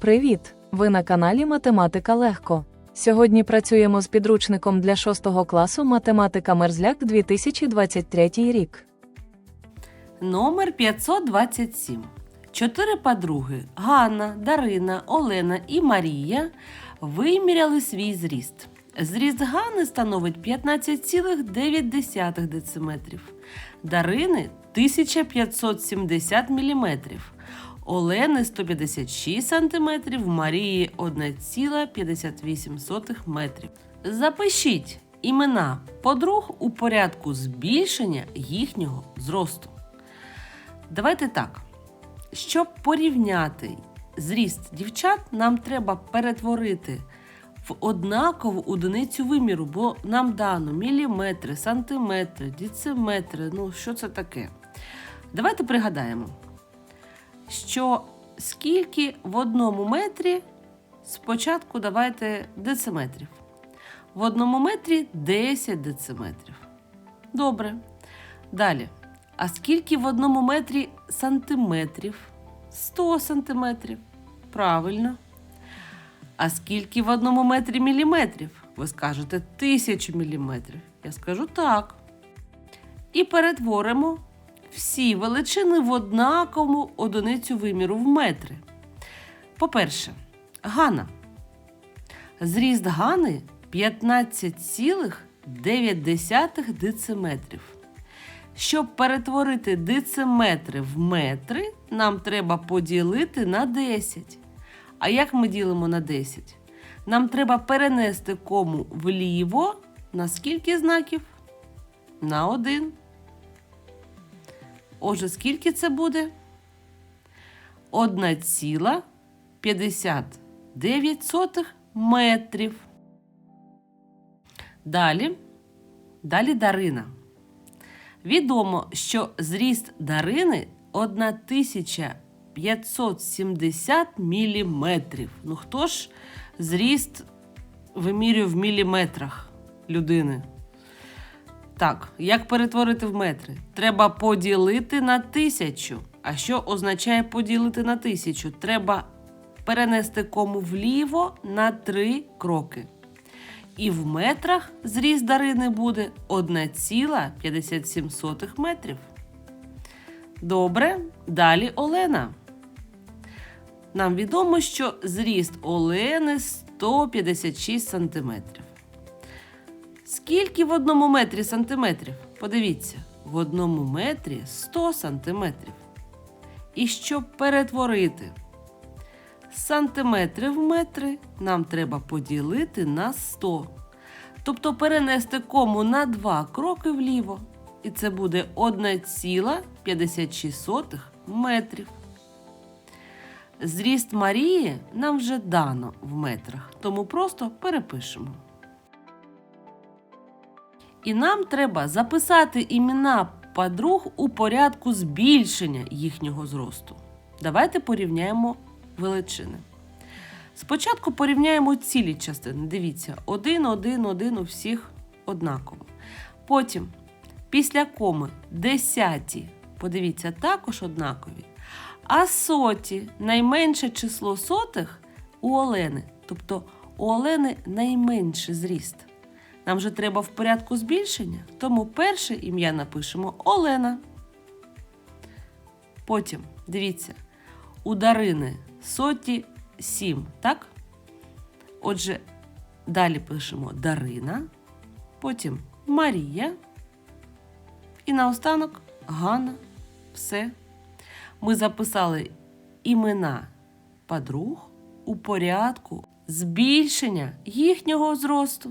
Привіт! Ви на каналі Математика Легко. Сьогодні працюємо з підручником для 6 класу Математика Мерзляк 2023 рік. Номер 527. Чотири подруги Ганна, Дарина, Олена і Марія виміряли свій зріст. Зріст Ганни становить 15,9 дециметрів, Дарини 1570 мм, Олени 156 см, Марії 1,58 метрів. Запишіть імена подруг у порядку збільшення їхнього зросту. Давайте так. Щоб порівняти зріст дівчат, нам треба перетворити в однакову одиницю виміру, бо нам дано міліметри, сантиметри, дециметри. Ну, що це таке? Давайте пригадаємо, що скільки в одному метрі спочатку давайте дециметрів. В одному метрі 10 дециметрів. Добре. Далі. А скільки в одному метрі сантиметрів? 100 сантиметрів. Правильно. А скільки в одному метрі міліметрів? Ви скажете тисячу міліметрів. Я скажу так. І перетворимо всі величини в однакову одиницю виміру в метри. По-перше, Гана. Зріст Гани 15,9 дециметрів. Щоб перетворити дециметри в метри, нам треба поділити на 10. А як ми ділимо на 10? Нам треба перенести кому вліво на скільки знаків? На 1. Отже, скільки це буде? 1,59 метрів. Далі. Далі Дарина. Відомо, що зріст Дарини 1570 міліметрів. Ну хто ж зріст вимірює в міліметрах людини? Так, як перетворити в метри? Треба поділити на тисячу. А що означає поділити на тисячу? Треба перенести кому вліво на три кроки. І в метрах зріст Дарини буде 1,57 метрів. Добре, далі Олена. Нам відомо, що зріст Олени 156 сантиметрів. Скільки в одному метрі сантиметрів? Подивіться, в одному метрі 100 сантиметрів. І щоб перетворити сантиметри в метри, нам треба поділити на 100. Тобто перенести кому на 2 кроки вліво. І це буде 1,56 метрів. Зріст Марії нам вже дано в метрах, тому просто перепишемо. І нам треба записати імена подруг у порядку збільшення їхнього зросту. Давайте порівняємо величини. Спочатку порівняємо цілі частини. Дивіться, один, один, один у всіх однаково. Потім, після коми, десяті, подивіться, також однакові. А соті найменше число сотих у Олени. Тобто у Олени найменший зріст. Нам же треба в порядку збільшення, тому перше ім'я напишемо Олена. Потім, дивіться, у Дарини соті 7, так? Отже, далі пишемо Дарина, потім Марія. І наостанок Ганна. Все. Ми записали імена подруг у порядку збільшення їхнього зросту.